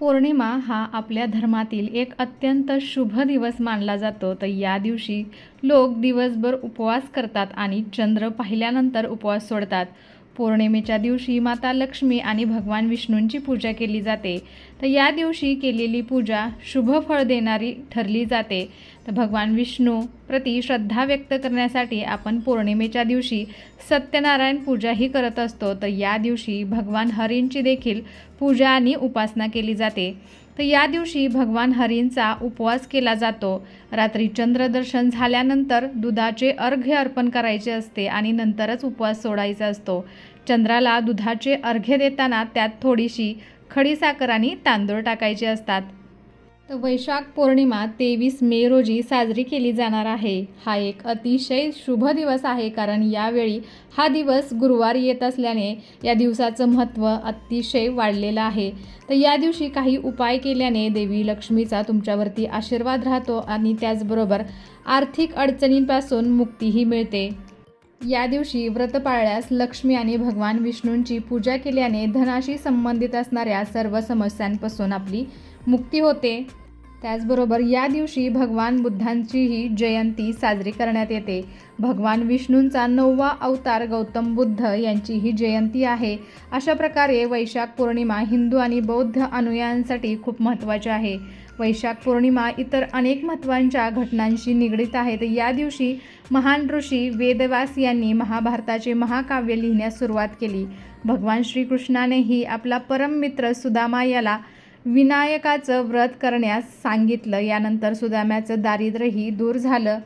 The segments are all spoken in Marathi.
पौर्णिमा हा आपल्या धर्मातील एक अत्यंत शुभ दिवस मानला जातो. तर या दिवशी लोक दिवसभर उपवास करतात आणि चंद्र पाहिल्यानंतर उपवास सोडतात. पौर्णिमेच्या दिवशी माता लक्ष्मी आणि भगवान विष्णूंची पूजा केली जाते. तर या दिवशी केलेली पूजा शुभ फळ देणारी ठरली जाते. तर भगवान विष्णू प्रति श्रद्धा व्यक्त करण्यासाठी आपण पौर्णिमेच्या दिवशी सत्यनारायण पूजाही करत असतो. तर या दिवशी भगवान हरींची देखील पूजा आणि उपासना केली जाते. तर या दिवशी भगवान हरींचा उपवास केला जातो. रात्री चंद्रदर्शन झाल्यानंतर दुधाचे अर्घ्य अर्पण करायचे असते आणि नंतरच उपवास सोडायचा असतो. चंद्राला दुधाचे अर्घ्य देताना त्यात थोडीशी खडीसाखर आणि तांदूळ टाकायचे असतात. तर वैशाख पौर्णिमा तेवीस मे रोजी साजरी केली जाणार आहे. हा एक अतिशय शुभ दिवस आहे कारण यावेळी हा दिवस गुरुवार येत असल्याने या दिवसाचं महत्त्व अतिशय वाढलेलं आहे. तर या दिवशी काही उपाय केल्याने देवी लक्ष्मीचा तुमच्यावरती आशीर्वाद राहतो आणि त्याचबरोबर आर्थिक अडचणींपासून मुक्तीही मिळते. या दिवशी व्रत पाळल्यास लक्ष्मी आणि भगवान विष्णूंची पूजा केल्याने धनाशी संबंधित असणाऱ्या सर्व समस्यांपासून आपली मुक्ती होते. त्याचबरोबर या दिवशी भगवान बुद्धांचीही जयंती साजरी करण्यात येते. भगवान विष्णूंचा नववा अवतार गौतम बुद्ध यांचीही जयंती आहे. अशा प्रकारे वैशाख पौर्णिमा हिंदू आणि बौद्ध अनुयायांसाठी खूप महत्त्वाची आहे. वैशाख पौर्णिमा इतर अनेक महत्त्वांच्या घटनांशी निगडीत आहेत. या दिवशी महान ऋषी वेदव्यास यांनी महाभारताचे महाकाव्य लिहिण्यास सुरुवात केली. भगवान श्रीकृष्णानेही आपला परम मित्र सुदामा याला विनायकाचं व्रत करण्यास सांगितलं. यानंतर सुदाम्याचं दारिद्र्यही दूर झालं.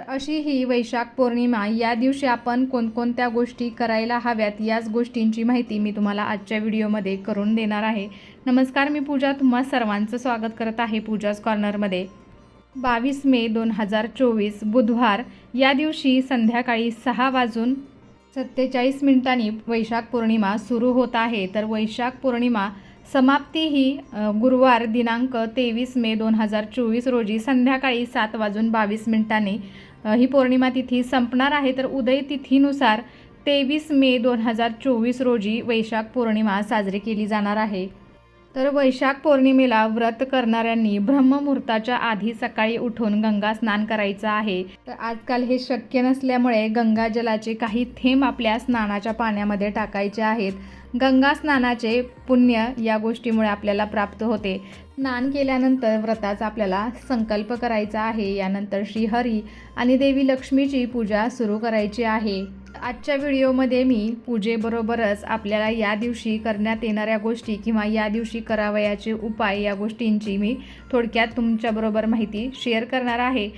तर अशी ही वैशाख पौर्णिमा या दिवशी आपण कोणकोणत्या गोष्टी करायला हव्यात याच गोष्टींची माहिती मी तुम्हाला आजच्या व्हिडिओमध्ये करून देणार आहे. नमस्कार मी पूजा. तुम्हा सर्वांचं स्वागत करत आहे पूजाच कॉर्नरमध्ये. बावीस मे दोन हजार चोवीस बुधवार. या दिवशी संध्याकाळी सहा वाजून सत्तेचाळीस मिनिटांनी वैशाख पौर्णिमा सुरू होत आहे. तर वैशाख पौर्णिमा समाप्ती ही गुरुवार दिनांक तेवीस मे दोन हजार चोवीस रोजी संध्याकाळी सात वाजून बावीस मिनिटांनी ही पौर्णिमा तिथी संपणार आहे तर उदय तिथीनुसार तेवीस मे दोन हजार चोवीस रोजी वैशाख पौर्णिमा साजरी केली जाणार आहे. तर वैशाख पौर्णिमेला व्रत करणाऱ्यांनी ब्रह्ममुहूर्ताच्या आधी सकाळी उठून गंगा स्नान करायचं आहे. तर आजकाल हे शक्य नसल्यामुळे गंगाजलाचे काही थेंब आपल्या स्नानाच्या पाण्यामध्ये टाकायचे आहेत. गंगा स्नानाचे पुण्य या गोष्टीमुळे आपल्याला प्राप्त होते. स्नान केल्यानंतर व्रताचा आपल्याला संकल्प करायचा आहे. यानंतर श्रीहरी आणि देवी लक्ष्मीची पूजा सुरू करायची आहे. आजच्या व्हिडिओमध्ये मी पूजेबरोबरच आपल्याला या दिवशी करण्यात येणाऱ्या गोष्टी किंवा या दिवशी करावयाचे उपाय या गोष्टींची मी थोडक्यात तुमच्याबरोबर माहिती शेअर करणार आहे.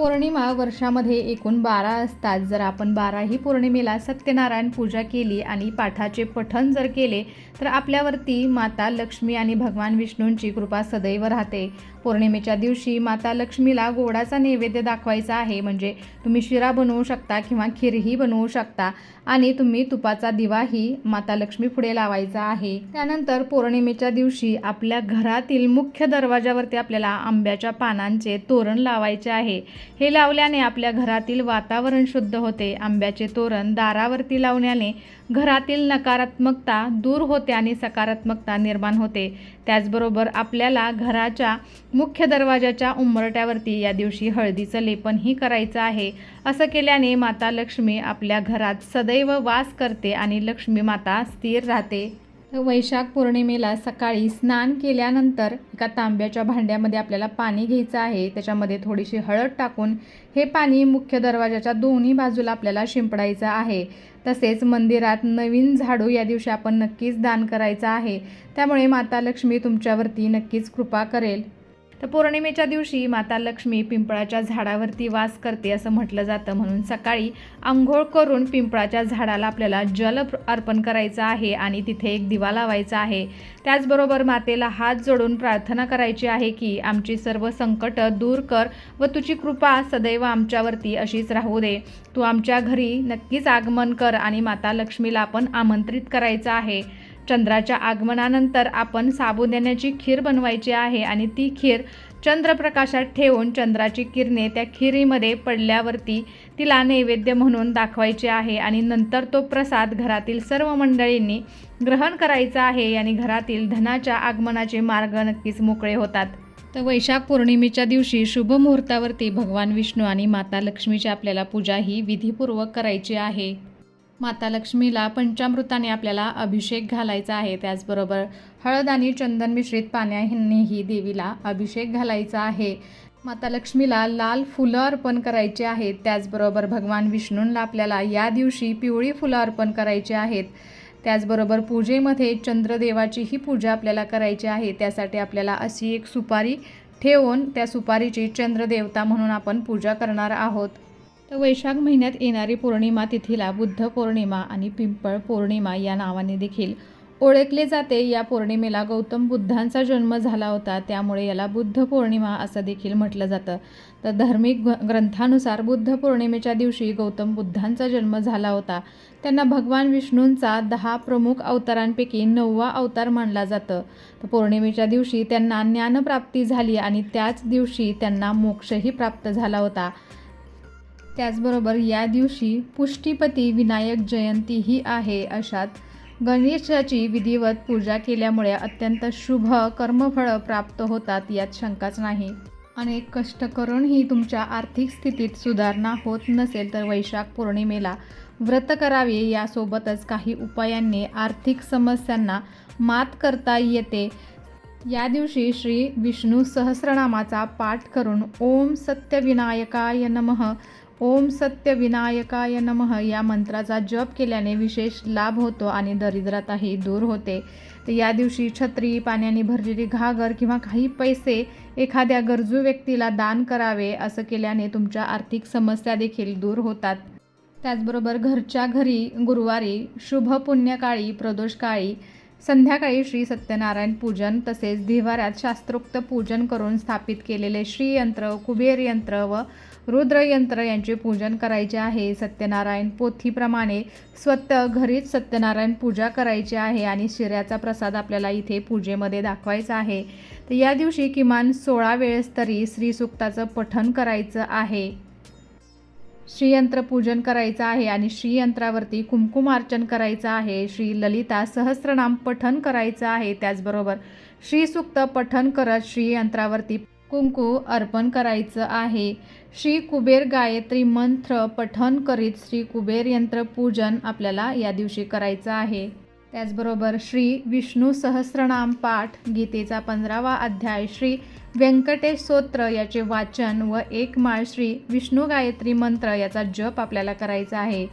पौर्णिमा वर्षामध्ये एकूण बारा असतात. जर आपण बाराही पौर्णिमेला सत्यनारायण पूजा केली आणि पाठाचे पठण जर केले तर आपल्यावरती माता लक्ष्मी आणि भगवान विष्णूंची कृपा सदैव राहते. पौर्णिमेच्या दिवशी माता लक्ष्मीला गोडाचा नैवेद्य दाखवायचा आहे. म्हणजे तुम्ही शिरा बनवू शकता किंवा खीरही बनवू शकता आणि तुम्ही तुपाचा दिवाही माता लक्ष्मी पुढे लावायचा आहे. त्यानंतर पौर्णिमेच्या दिवशी आपल्या घरातील मुख्य दरवाजावरती आपल्याला आंब्याच्या पानांचे तोरण लावायचे आहे. हे लावल्याने आपल्या घरातील वातावरण शुद्ध होते. आंब्याचे तोरण दारावरती लावण्याने घरातील नकारात्मकता दूर होते आणि सकारात्मकता निर्माण होते. त्याचबरोबर आपल्याला घराच्या मुख्य दरवाजाच्या उंबरट्यावरती या दिवशी हळदीचं लेपनही करायचं आहे. असं केल्याने माता लक्ष्मी आपल्या घरात सदैव वास करते आणि लक्ष्मी माता स्थिर राहते. वैशाख पौर्णिमेला सकाळी स्नान केल्यानंतर एका तांब्याच्या भांड्यामध्ये आपल्याला पाणी घ्यायचं आहे. त्याच्यामध्ये थोडीशी हळद टाकून हे पाणी मुख्य दरवाजाच्या दोन्ही बाजूला आपल्याला शिंपडायचं आहे. तसेच मंदिरात नवीन झाडू या दिवशी आपण नक्कीच दान करायचं आहे. त्यामुळे माता लक्ष्मी तुमच्यावरती नक्कीच कृपा करेल. तर पौर्णिमेच्या दिवशी माता लक्ष्मी पिंपळाच्या झाडावरती वास करते असं म्हटलं जातं. म्हणून सकाळी आंघोळ करून पिंपळाच्या झाडाला आपल्याला जल अर्पण करायचं आहे आणि तिथे एक दिवा लावायचा आहे. त्याचबरोबर मातेला हात जोडून प्रार्थना करायची आहे की आमची सर्व संकट दूर कर व तुझी कृपा सदैव आमच्यावरती अशीच राहू दे. तू आमच्या घरी नक्कीच आगमन कर आणि माता लक्ष्मीला आपण आमंत्रित करायचं आहे. चंद्राच्या आगमनानंतर आपण साबुदाण्याची खीर बनवायची आहे आणि ती खीर चंद्रप्रकाशात ठेवून चंद्राची किरणे त्या खिरीमध्ये पडल्यावरती तिला नैवेद्य म्हणून दाखवायचे आहे आणि नंतर तो प्रसाद घरातील सर्व मंडळींनी ग्रहण करायचा आहे आणि घरातील धनाच्या आगमनाचे मार्ग नक्कीच मोकळे होतात. तर वैशाख पौर्णिमेच्या दिवशी शुभ मुहूर्तावरती भगवान विष्णू आणि माता लक्ष्मीची आपल्याला पूजा ही विधीपूर्वक करायची आहे. माता लक्ष्मीला पंचामृताने आपल्याला अभिषेक घालायचा आहे. त्याचबरोबर हळद आणि चंदन मिश्रित पाण्यानेही देवीला अभिषेक घालायचा आहे. माता लक्ष्मीला लाल फुलं अर्पण करायची आहेत. त्याचबरोबर भगवान विष्णूंना आपल्याला या दिवशी पिवळी फुलं अर्पण करायची आहेत. त्याचबरोबर पूजेमध्ये चंद्रदेवाचीही पूजा आपल्याला करायची आहे. त्यासाठी आपल्याला अशी एक सुपारी ठेवून त्या सुपारीची चंद्रदेवता म्हणून आपण पूजा करणार आहोत. तर वैशाख महिन्यात येणारी पौर्णिमा तिथीला बुद्ध पौर्णिमा आणि पिंपळ पौर्णिमा या नावाने देखील ओळखले जाते. या पौर्णिमेला गौतम बुद्धांचा जन्म झाला होता. त्यामुळे याला बुद्ध पौर्णिमा असं देखील म्हटलं जातं. तर धार्मिक ग्रंथानुसार बुद्ध पौर्णिमेच्या दिवशी गौतम बुद्धांचा जन्म झाला होता. त्यांना भगवान विष्णूंचा दहा प्रमुख अवतारांपैकी नववा अवतार मानला जातं. तर पौर्णिमेच्या दिवशी त्यांना ज्ञानप्राप्ती झाली आणि त्याच दिवशी त्यांना मोक्षही प्राप्त झाला होता. त्याचबरोबर या दिवशी पुष्टीपती विनायक जयंतीही आहे अशात गणेशाची विधिवत पूजा केल्यामुळे अत्यंत शुभ कर्मफळं प्राप्त होतात यात शंकाच नाही. अनेक कष्ट करूनही तुमच्या आर्थिक स्थितीत सुधारणा होत नसेल तर वैशाख पौर्णिमेला व्रत करावे यासोबतच काही उपायांनी आर्थिक समस्यांना मात करता येते. या दिवशी श्री विष्णू सहस्रनामाचा पाठ करून ओम सत्यविनायकाय नमः ओम सत्यविनायकाय नमः. या मंत्राचा जप केल्याने विशेष लाभ होतो आणि दरिद्रताही दूर होते. तर या दिवशी छत्री पाण्याने भरलेली घागर किंवा काही पैसे एखाद्या गरजू व्यक्तीला दान करावे असं केल्याने तुमच्या आर्थिक समस्या देखील दूर होतात. त्याचबरोबर घरच्या घरी गुरुवारी शुभ पुण्यकाळी प्रदोषकाळी संध्याकाळी श्री सत्यनारायण पूजन तसेच दिवाऱ्यात शास्त्रोक्त पूजन करून स्थापित केलेले श्रीयंत्र कुबेर यंत्र व रुद्रयंत्र यांचे पूजन करायचे आहे. सत्यनारायण पोथीप्रमाणे स्वतः घरीच सत्यनारायण पूजा करायची आहे आणि शिऱ्याचा प्रसाद आपल्याला इथे पूजेमध्ये दाखवायचा आहे. तर या दिवशी किमान सोळा वेळेस तरी श्रीसुक्ताचं पठण करायचं आहे. श्रीयंत्र पूजन करायचं आहे आणि श्रीयंत्रावरती कुंकुमार्चन करायचं आहे. श्री ललिता सहस्रनाम पठन करायचं आहे. त्याचबरोबर श्रीसुक्त पठन करत श्रीयंत्रावरती कुंकू अर्पण करायचं आहे. श्री कुबेर गायत्री मंत्र पठन करीत श्री कुबेर यंत्र पूजन आपल्याला या दिवशी करायचं आहे. त्याचबरोबर श्री विष्णू सहस्रनाम पाठ गीतेचा पंधरावा अध्याय श्री व्यंकटेश स्तोत्र याचे वाचन व एक माळ श्री विष्णू गायत्री मंत्र याचा जप आपल्याला करायचा आहे.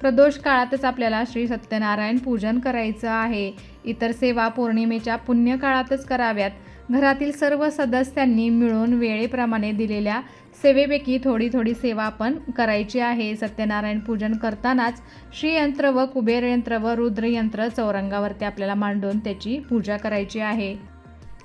प्रदोष काळातच आपल्याला श्री सत्यनारायण पूजन करायचं आहे. इतर सेवा पौर्णिमेच्या पुण्यकाळातच कराव्यात. घरातील सर्व सदस्यांनी मिळून वेळेप्रमाणे दिलेल्या सेवेपैकी थोडी थोडी सेवा आपण करायची आहे. सत्यनारायण पूजन करतानाच श्रीयंत्र व कुबेरयंत्र व रुद्रयंत्र चौरंगावरती आपल्याला मांडून त्याची पूजा करायची आहे.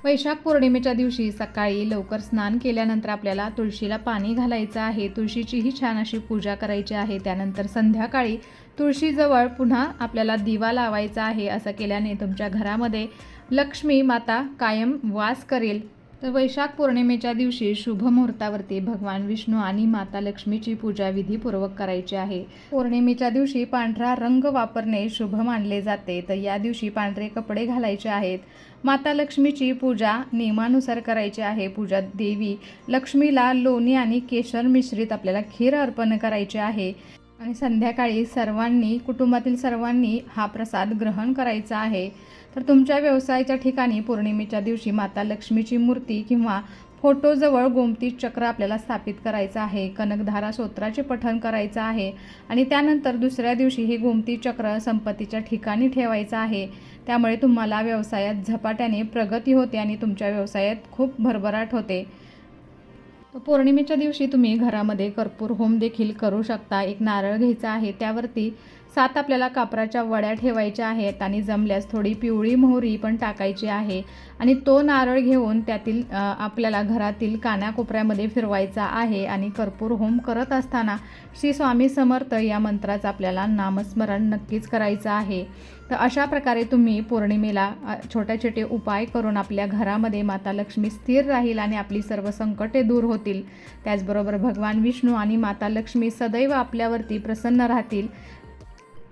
वैशाख पौर्णिमेच्या दिवशी सकाळी लवकर स्नान केल्यानंतर आपल्याला तुळशीला पाणी घालायचं आहे. तुळशीचीही छान अशी पूजा करायची आहे. त्यानंतर संध्याकाळी तुळशीजवळ पुन्हा आपल्याला दिवा लावायचा आहे. असं केल्याने तुमच्या घरामध्ये लक्ष्मी माता कायम वास करेल. तर वैशाख पौर्णिमेच्या दिवशी शुभ मुहूर्तावरती भगवान विष्णू आणि माता लक्ष्मीची पूजा विधीपूर्वक करायची आहे. पौर्णिमेच्या दिवशी पांढरा रंग वापरणे शुभ मानले जाते. तर या दिवशी पांढरे कपडे घालायचे आहेत. माता लक्ष्मीची पूजा नियमानुसार करायची आहे. पूजा देवी लक्ष्मीला लोणी आणि केशर मिश्रित आपल्याला खीर अर्पण करायचे आहे. आणि संध्याकाळी सर्वांनी कुटुंबातील सर्वांनी हा प्रसाद ग्रहण करायचा आहे. तर तुमच्या व्यवसायाच्या ठिकाणी पौर्णिमेच्या दिवशी माता लक्ष्मीची मूर्ती किंवा फोटोजवळ गोमती चक्र आपल्याला स्थापित करायचं आहे. कनकधारा स्तोत्राचे पठण करायचं आहे. आणि त्यानंतर दुसऱ्या दिवशी हे गोमती चक्र संपत्तीच्या ठिकाणी ठेवायचं आहे. त्यामुळे तुम्हाला व्यवसायात झपाट्याने प्रगती होते आणि तुमच्या व्यवसायात खूप भरभराट होते. तर पौर्णिमेच्या दिवशी तुम्ही घरामध्ये कर्पूर होम देखील करू शकता. एक नारळ घ्यायचा आहे त्यावरती सात आपल्याला कापराच्या वड्या ठेवायच्या आहेत आणि जमल्यास थोडी पिवळी मोहरी पण टाकायची आहे. आणि तो नारळ घेऊन त्यातील आपल्याला घरातील कानाकोपऱ्यामध्ये फिरवायचा आहे आणि कर्पूर होम करत असताना श्री स्वामी समर्थ या मंत्राचं आपल्याला नामस्मरण नक्कीच करायचं आहे. तर अशा प्रकारे तुम्ही पौर्णिमेला छोटे छोटे उपाय करून आपल्या घरामध्ये माता लक्ष्मी स्थिर राहील आणि आपली सर्व संकटे दूर होतील. त्याचबरोबर भगवान विष्णू आणि माता लक्ष्मी सदैव आपल्यावरती प्रसन्न राहतील.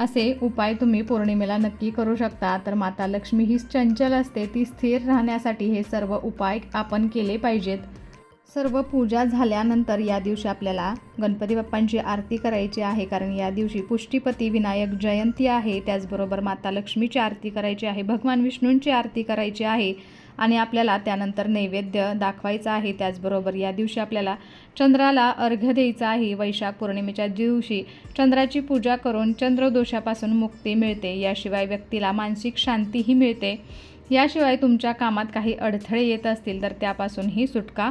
असे उपाय तुम्ही पौर्णिमेला नक्की करू शकता. तर माता लक्ष्मी ही चंचल असते ती स्थिर राहण्यासाठी हे सर्व उपाय आपण केले पाहिजेत. सर्व पूजा झाल्यानंतर या दिवशी आपल्याला गणपती बाप्पांची आरती करायची आहे कारण या दिवशी पुष्टीपती विनायक जयंती आहे. त्याचबरोबर माता लक्ष्मीची आरती करायची आहे भगवान विष्णूंची आरती करायची आहे. आणि आपल्याला त्यानंतर नैवेद्य दाखवायचा आहे. त्याचबरोबर या दिवशी आपल्याला चंद्राला अर्घ्य द्यायचा आहे. वैशाख पौर्णिमेच्या दिवशी चंद्राची पूजा करून चंद्रदोषापासून मुक्ती मिळते. याशिवाय व्यक्तीला मानसिक शांतीही मिळते. याशिवाय तुमच्या कामात काही अडथळे येत असतील तर त्यापासूनही सुटका